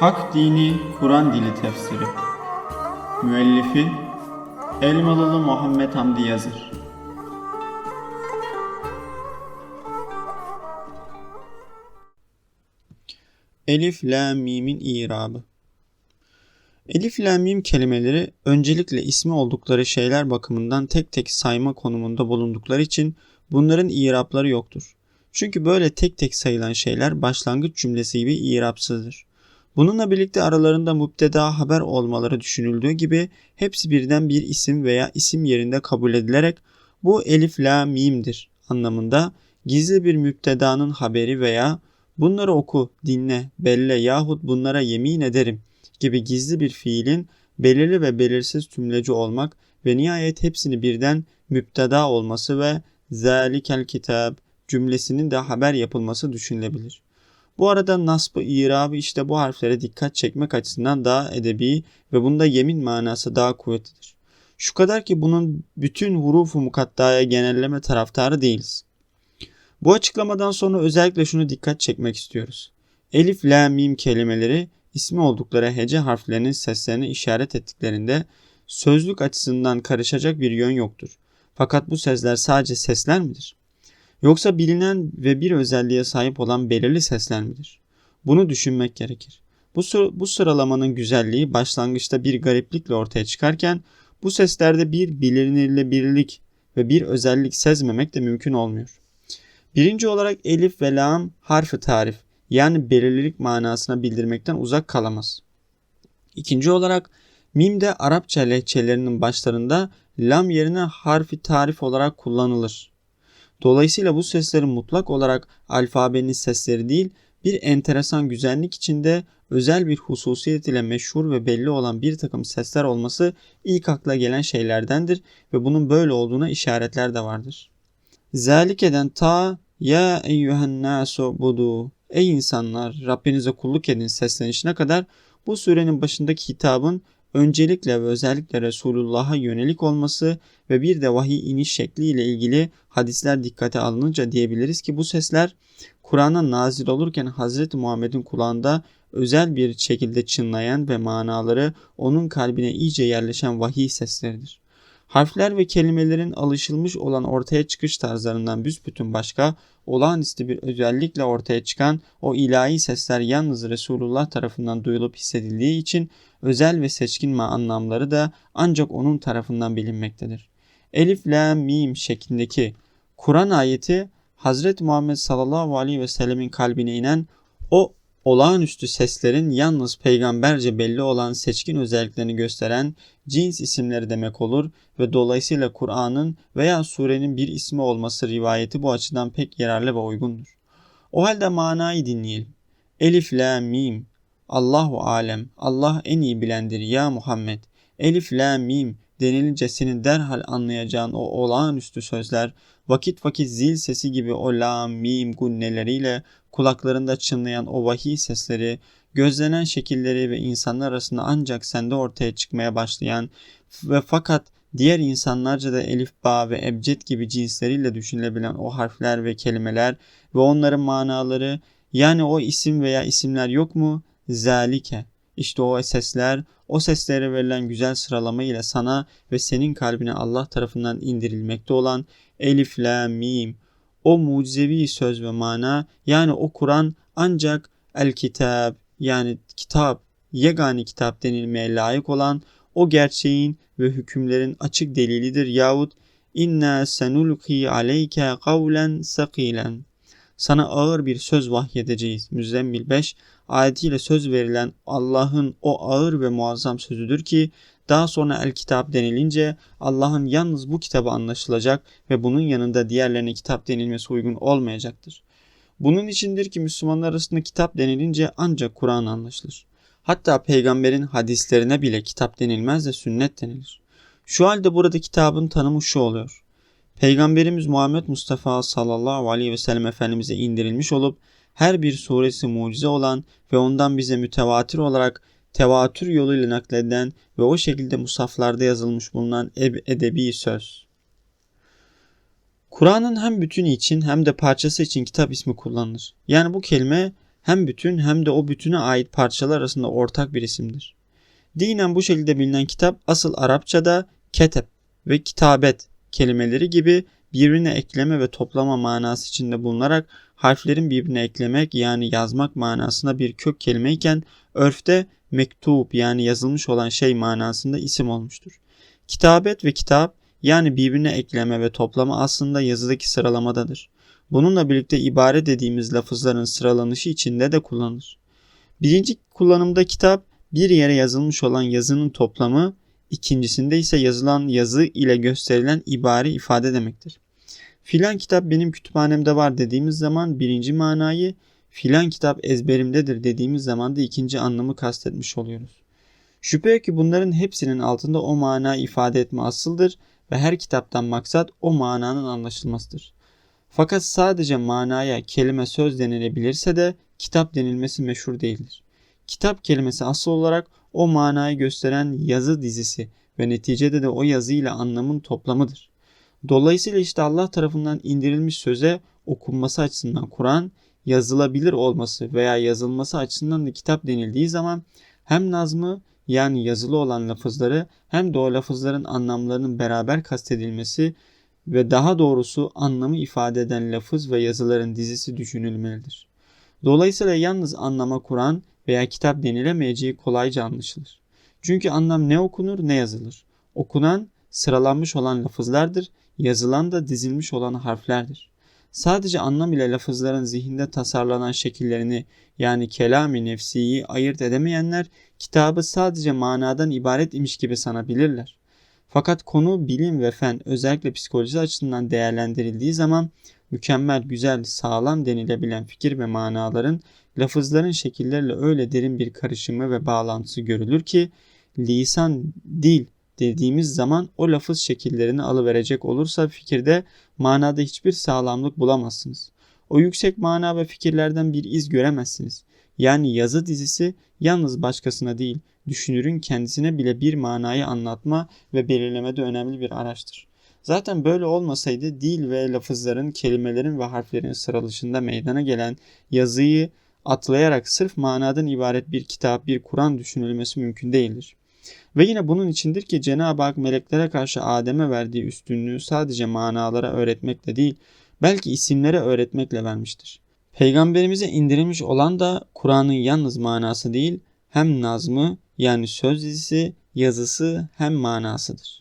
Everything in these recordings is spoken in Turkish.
Hak Dini Kur'an Dili Tefsiri Müellifi Elmalılı Muhammed Hamdi Yazır Elif, La, Mim'in İrabı Elif, La, Mim kelimeleri öncelikle ismi oldukları şeyler bakımından tek tek sayma konumunda bulundukları için bunların İrapları yoktur. Çünkü böyle tek tek sayılan şeyler başlangıç cümlesi gibi İrapsızdır. Bununla birlikte aralarında müpteda haber olmaları düşünüldüğü gibi hepsi birden bir isim veya isim yerinde kabul edilerek bu elif la mim'dir anlamında gizli bir müptedanın haberi veya bunları oku, dinle, belle yahut bunlara yemin ederim gibi gizli bir fiilin belirli ve belirsiz tümleci olmak ve nihayet hepsini birden müpteda olması ve zalikel kitab cümlesinin de haber yapılması düşünülebilir. Bu arada nasbı irabı işte bu harflere dikkat çekmek açısından daha edebi ve bunda yemin manası daha kuvvetlidir. Şu kadar ki bunun bütün hurufu mukaddaya genelleme taraftarı değiliz. Bu açıklamadan sonra özellikle şunu dikkat çekmek istiyoruz. Elif, la, mim kelimeleri ismi oldukları hece harflerinin seslerini işaret ettiklerinde sözlük açısından karışacak bir yön yoktur. Fakat bu sesler sadece sesler midir? Yoksa bilinen ve bir özelliğe sahip olan belirli sesler midir? Bunu düşünmek gerekir. Bu, bu sıralamanın güzelliği başlangıçta bir gariplikle ortaya çıkarken bu seslerde bir bilinirlebilirlik ve bir özellik sezmemek de mümkün olmuyor. Birinci olarak elif ve lam harfi tarif yani belirlilik manasına bildirmekten uzak kalamaz. İkinci olarak mim de Arapça lehçelerinin başlarında lam yerine harfi tarif olarak kullanılır. Dolayısıyla bu seslerin mutlak olarak alfabenin sesleri değil, bir enteresan güzellik içinde özel bir hususiyet ile meşhur ve belli olan bir takım sesler olması ilk akla gelen şeylerdendir ve bunun böyle olduğuna işaretler de vardır. Zelikeden ta ya eyyühen nasu budu ey insanlar Rabbinize kulluk edin seslenişine kadar bu surenin başındaki hitabın öncelikle ve özellikle Resulullah'a yönelik olması ve bir de vahiy iniş şekliyle ilgili hadisler dikkate alınınca diyebiliriz ki bu sesler Kur'an'a nazil olurken Hazreti Muhammed'in kulağında özel bir şekilde çınlayan ve manaları onun kalbine iyice yerleşen vahiy sesleridir. Harfler ve kelimelerin alışılmış olan ortaya çıkış tarzlarından büsbütün başka, olağanüstü bir özellikle ortaya çıkan o ilahi sesler yalnız Resulullah tarafından duyulup hissedildiği için özel ve seçkin anlamları da ancak onun tarafından bilinmektedir. Elif, la, mim şeklindeki Kur'an ayeti Hazreti Muhammed sallallahu aleyhi ve sellemin kalbine inen o olağanüstü seslerin yalnız peygamberce belli olan seçkin özelliklerini gösteren cins isimleri demek olur ve dolayısıyla Kur'an'ın veya surenin bir ismi olması rivayeti bu açıdan pek yararlı ve uygundur. O halde manayı dinleyelim. Elif, la, mim. Allahu alem. Allah en iyi bilendir ya Muhammed. Elif, la, mim denilince senin derhal anlayacağın o olağanüstü sözler vakit vakit zil sesi gibi o la, mim gunneleriyle kulaklarında çınlayan o vahiy sesleri, gözlenen şekilleri ve insanlar arasında ancak sende ortaya çıkmaya başlayan ve fakat diğer insanlarca da elif, ba ve ebced gibi cinsleriyle düşünülebilen o harfler ve kelimeler ve onların manaları yani o isim veya isimler yok mu? Zalike. İşte o sesler, o seslere verilen güzel sıralama ile sana ve senin kalbine Allah tarafından indirilmekte olan Elif, La, Mim, o mucizevi söz ve mana yani o Kur'an ancak el kitab yani kitap, yegani kitap denilmeye layık olan o gerçeğin ve hükümlerin açık delilidir yahut inna senulki aleyke kavlen sakilen sana ağır bir söz vahyedeceğiz. Müzzemmil 5 ayetiyle söz verilen Allah'ın o ağır ve muazzam sözüdür ki daha sonra el kitap denilince Allah'ın yalnız bu kitabı anlaşılacak ve bunun yanında diğerlerine kitap denilmesi uygun olmayacaktır. Bunun içindir ki Müslümanlar arasında kitap denilince ancak Kur'an anlaşılır. Hatta peygamberin hadislerine bile kitap denilmez de sünnet denilir. Şu halde burada kitabın tanımı şu oluyor. Peygamberimiz Muhammed Mustafa sallallahu aleyhi ve sellem Efendimiz'e indirilmiş olup her bir suresi mucize olan ve ondan bize mütevatir olarak tevatür yoluyla nakleden ve o şekilde musaflarda yazılmış bulunan edebi söz. Kur'an'ın hem bütünü için hem de parçası için kitap ismi kullanılır. Yani bu kelime hem bütün hem de o bütüne ait parçalar arasında ortak bir isimdir. Dinen bu şekilde bilinen kitap asıl Arapçada ketep ve kitabet kelimeleri gibi birbirine ekleme ve toplama manası içinde bulunarak harflerin birbirine eklemek yani yazmak manasında bir kök kelimeyken örfte mektup yani yazılmış olan şey manasında isim olmuştur. Kitabet ve kitap yani birbirine ekleme ve toplama aslında yazıdaki sıralamadadır. Bununla birlikte ibare dediğimiz lafızların sıralanışı içinde de kullanılır. Birinci kullanımda kitap bir yere yazılmış olan yazının toplamı, ikincisinde ise yazılan yazı ile gösterilen ibare ifade demektir. Filan kitap benim kütüphanemde var dediğimiz zaman birinci manayı, filan kitap ezberimdedir dediğimiz zaman da ikinci anlamı kastetmiş oluyoruz. Şüphe ki bunların hepsinin altında o mana ifade etme asıldır ve her kitaptan maksat o mananın anlaşılmasıdır. Fakat sadece manaya kelime söz denilebilirse de kitap denilmesi meşhur değildir. Kitap kelimesi asıl olarak o manayı gösteren yazı dizisi ve neticede de o yazıyla anlamın toplamıdır. Dolayısıyla işte Allah tarafından indirilmiş söze okunması açısından Kur'an yazılabilir olması veya yazılması açısından da kitap denildiği zaman hem nazmı yani yazılı olan lafızları hem de o lafızların anlamlarının beraber kastedilmesi ve daha doğrusu anlamı ifade eden lafız ve yazıların dizisi düşünülmelidir. Dolayısıyla yalnız anlama Kur'an veya kitap denilemeyeceği kolayca anlaşılır. Çünkü anlam ne okunur ne yazılır. Okunan sıralanmış olan lafızlardır, yazılan da dizilmiş olan harflerdir. Sadece anlam ile lafızların zihinde tasarlanan şekillerini yani kelami nefsiyi ayırt edemeyenler kitabı sadece manadan ibaret imiş gibi sanabilirler. Fakat konu bilim ve fen özellikle psikoloji açısından değerlendirildiği zaman mükemmel, güzel, sağlam denilebilen fikir ve manaların lafızların şekillerle öyle derin bir karışımı ve bağlantısı görülür ki lisan, dil dediğimiz zaman o lafız şekillerini alıverecek olursa fikirde manada hiçbir sağlamlık bulamazsınız. O yüksek mana ve fikirlerden bir iz göremezsiniz. Yani yazı dizisi yalnız başkasına değil, düşünürün kendisine bile bir manayı anlatma ve belirlemede önemli bir araçtır. Zaten böyle olmasaydı dil ve lafızların, kelimelerin ve harflerin sıralışında meydana gelen yazıyı atlayarak sırf manadan ibaret bir kitap, bir Kur'an düşünülmesi mümkün değildir. Ve yine bunun içindir ki Cenab-ı Hak meleklere karşı Adem'e verdiği üstünlüğü sadece manalara öğretmekle değil, belki isimlere öğretmekle vermiştir. Peygamberimize indirilmiş olan da Kur'an'ın yalnız manası değil, hem nazmı yani söz dizisi, yazısı hem manasıdır.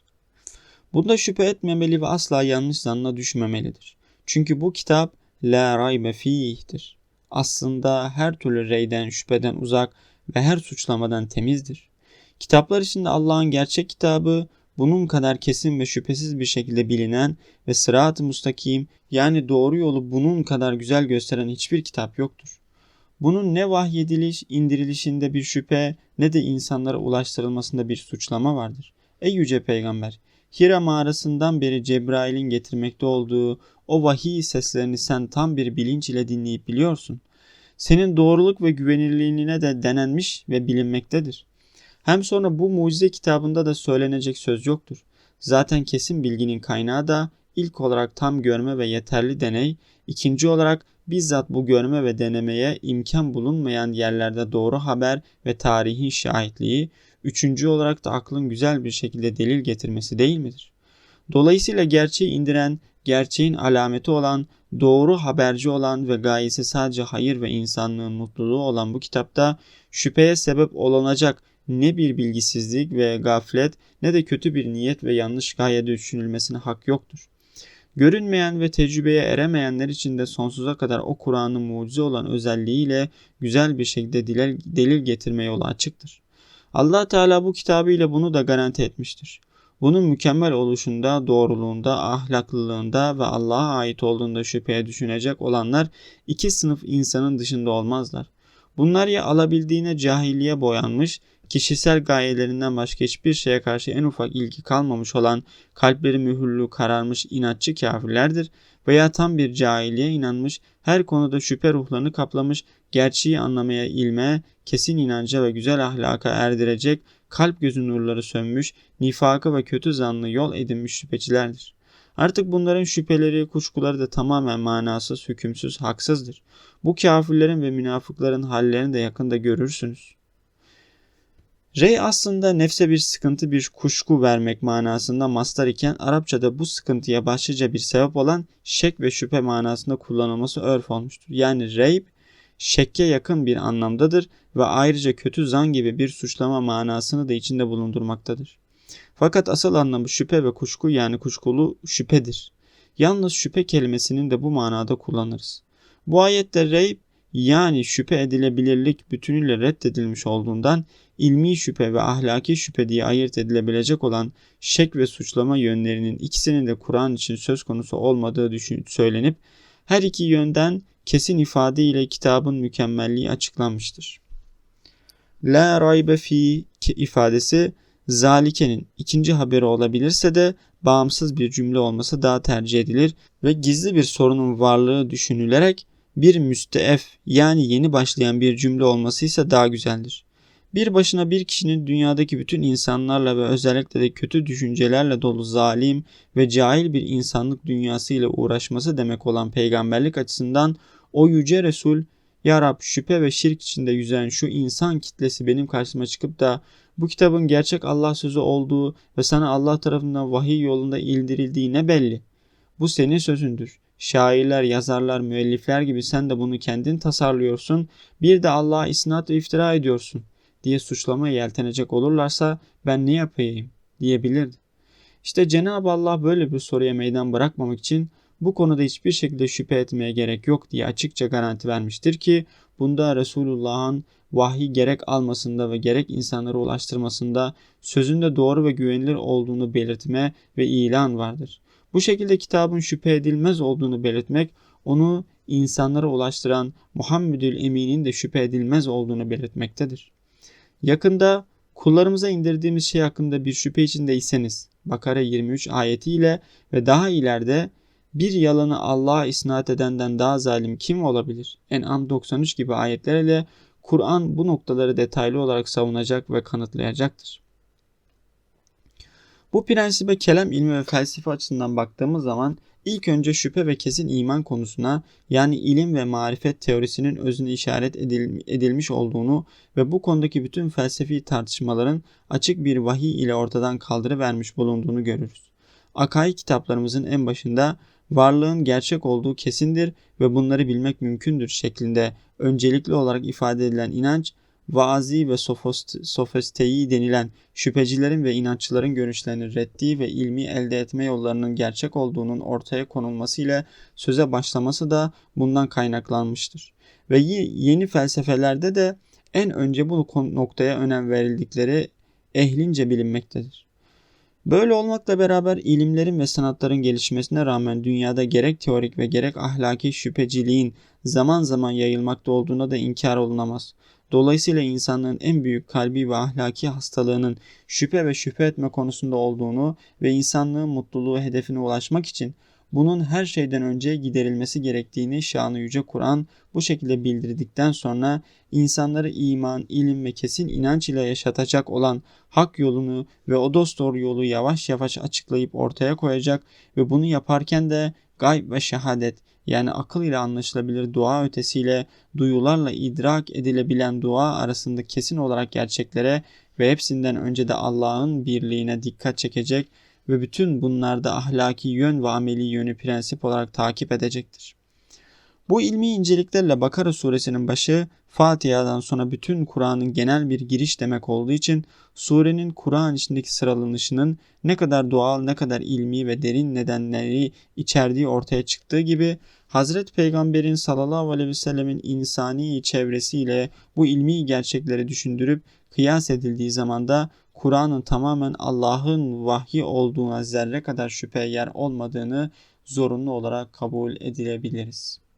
Bunda şüphe etmemeli ve asla yanlış zanna düşmemelidir. Çünkü bu kitap la raybe fih'tir. Aslında her türlü reyden, şüpheden uzak ve her suçlamadan temizdir. Kitaplar içinde Allah'ın gerçek kitabı bunun kadar kesin ve şüphesiz bir şekilde bilinen ve sırat-ı mustakim yani doğru yolu bunun kadar güzel gösteren hiçbir kitap yoktur. Bunun ne vahyediliş, indirilişinde bir şüphe ne de insanlara ulaştırılmasında bir suçlama vardır. Ey yüce peygamber! Hira mağarasından beri Cebrail'in getirmekte olduğu o vahiy seslerini sen tam bir bilinç ile dinleyip biliyorsun. Senin doğruluk ve güvenilirliğine de denenmiş ve bilinmektedir. Hem sonra bu mucize kitabında da söylenecek söz yoktur. Zaten kesin bilginin kaynağı da ilk olarak tam görme ve yeterli deney, ikinci olarak bizzat bu görme ve denemeye imkan bulunmayan yerlerde doğru haber ve tarihin şahitliği, üçüncü olarak da aklın güzel bir şekilde delil getirmesi değil midir? Dolayısıyla gerçeği indiren, gerçeğin alameti olan, doğru haberci olan ve gayesi sadece hayır ve insanlığın mutluluğu olan bu kitapta şüpheye sebep olunacak ne bir bilgisizlik ve gaflet ne de kötü bir niyet ve yanlış gayede düşünülmesine hak yoktur. Görünmeyen ve tecrübeye eremeyenler için de sonsuza kadar o Kur'an'ın mucize olan özelliğiyle güzel bir şekilde delil, delil getirme yolu açıktır. Allah Teala bu kitabıyla bunu da garanti etmiştir. Bunun mükemmel oluşunda, doğruluğunda, ahlaklılığında ve Allah'a ait olduğunda şüpheye düşünecek olanlar iki sınıf insanın dışında olmazlar. Bunlar ya alabildiğine cahiliye boyanmış kişisel gayelerinden başka hiçbir şeye karşı en ufak ilgi kalmamış olan kalpleri mühürlü kararmış inatçı kafirlerdir veya tam bir cahiliye inanmış, her konuda şüphe ruhlarını kaplamış, gerçeği anlamaya ilme, kesin inanca ve güzel ahlaka erdirecek, kalp gözü nurları sönmüş, nifakı ve kötü zanlı yol edinmiş şüphecilerdir. Artık bunların şüpheleri, kuşkuları da tamamen manasız, hükümsüz, haksızdır. Bu kafirlerin ve münafıkların hallerini de yakında görürsünüz. Rey aslında nefse bir sıkıntı, bir kuşku vermek manasında mastar iken Arapçada bu sıkıntıya başlıca bir sebep olan şek ve şüphe manasında kullanılması örf olmuştur. Yani reyb şekke yakın bir anlamdadır ve ayrıca kötü zan gibi bir suçlama manasını da içinde bulundurmaktadır. Fakat asıl anlamı şüphe ve kuşku yani kuşkulu şüphedir. Yalnız şüphe kelimesinin de bu manada kullanırız. Bu ayette reyb yani şüphe edilebilirlik bütünüyle reddedilmiş olduğundan ilmi şüphe ve ahlaki şüphe diye ayırt edilebilecek olan şek ve suçlama yönlerinin ikisinin de Kur'an için söz konusu olmadığı söylenip her iki yönden kesin ifade ile kitabın mükemmelliği açıklanmıştır. La raybe fi ifadesi zalikenin ikinci haberi olabilirse de bağımsız bir cümle olması daha tercih edilir ve gizli bir sorunun varlığı düşünülerek bir müsteef yani yeni başlayan bir cümle olması ise daha güzeldir. Bir başına bir kişinin dünyadaki bütün insanlarla ve özellikle de kötü düşüncelerle dolu zalim ve cahil bir insanlık dünyası ile uğraşması demek olan peygamberlik açısından o yüce Resul Ya Rab şüphe ve şirk içinde yüzen şu insan kitlesi benim karşıma çıkıp da bu kitabın gerçek Allah sözü olduğu ve sana Allah tarafından vahiy yolunda ildirildiği ne belli. Bu senin sözündür. Şairler, yazarlar, müellifler gibi sen de bunu kendin tasarlıyorsun. Bir de Allah'a isnat ve iftira ediyorsun diye suçlamaya yeltenecek olurlarsa ben ne yapayım diyebilirdi. İşte Cenab-ı Allah böyle bir soruya meydan bırakmamak için bu konuda hiçbir şekilde şüphe etmeye gerek yok diye açıkça garanti vermiştir ki bunda Resulullah'ın vahiy gerek almasında ve gerek insanlara ulaştırmasında sözünde doğru ve güvenilir olduğunu belirtme ve ilan vardır. Bu şekilde kitabın şüphe edilmez olduğunu belirtmek onu insanlara ulaştıran Muhammedül Emin'in de şüphe edilmez olduğunu belirtmektedir. Yakında kullarımıza indirdiğimiz şey hakkında bir şüphe içindeyseniz Bakara 23 ayetiyle ve daha ileride bir yalanı Allah'a isnat edenden daha zalim kim olabilir? En'am 93 gibi ayetlerle Kur'an bu noktaları detaylı olarak savunacak ve kanıtlayacaktır. Bu prensibe kelam ilmi ve felsefe açısından baktığımız zaman ilk önce şüphe ve kesin iman konusuna yani ilim ve marifet teorisinin özüne işaret edilmiş olduğunu ve bu konudaki bütün felsefi tartışmaların açık bir vahiy ile ortadan kaldırıvermiş bulunduğunu görürüz. Akay kitaplarımızın en başında varlığın gerçek olduğu kesindir ve bunları bilmek mümkündür şeklinde öncelikli olarak ifade edilen inanç vaazi ve sofesteyi denilen şüphecilerin ve inanççıların görüşlerini reddi ve ilmi elde etme yollarının gerçek olduğunun ortaya konulması ile söze başlaması da bundan kaynaklanmıştır. Ve yeni felsefelerde de en önce bu noktaya önem verildikleri ehlince bilinmektedir. Böyle olmakla beraber ilimlerin ve sanatların gelişmesine rağmen dünyada gerek teorik ve gerek ahlaki şüpheciliğin zaman zaman yayılmakta olduğuna da inkar olunamaz. Dolayısıyla insanlığın en büyük kalbi ve ahlaki hastalığının şüphe ve şüphe etme konusunda olduğunu ve insanlığın mutluluğu hedefine ulaşmak için bunun her şeyden önce giderilmesi gerektiğini şanı yüce Kur'an bu şekilde bildirdikten sonra insanları iman, ilim ve kesin inanç ile yaşatacak olan hak yolunu ve o dost doğru yolu yavaş yavaş açıklayıp ortaya koyacak ve bunu yaparken de gayb ve şehadet yani akıl ile anlaşılabilir dua ötesiyle duyularla idrak edilebilen dua arasında kesin olarak gerçeklere ve hepsinden önce de Allah'ın birliğine dikkat çekecek ve bütün bunlarda ahlaki yön ve ameli yönü prensip olarak takip edecektir. Bu ilmi inceliklerle Bakara suresinin başı Fatiha'dan sonra bütün Kur'an'ın genel bir giriş demek olduğu için surenin Kur'an içindeki sıralanışının ne kadar doğal ne kadar ilmi ve derin nedenleri içerdiği ortaya çıktığı gibi Hazret Peygamber'in sallallahu aleyhi ve sellemin insani çevresiyle bu ilmi gerçekleri düşündürüp kıyas edildiği zaman da Kur'an'ın tamamen Allah'ın vahyi olduğuna zerre kadar şüphe yer olmadığını zorunlu olarak kabul edilebiliriz.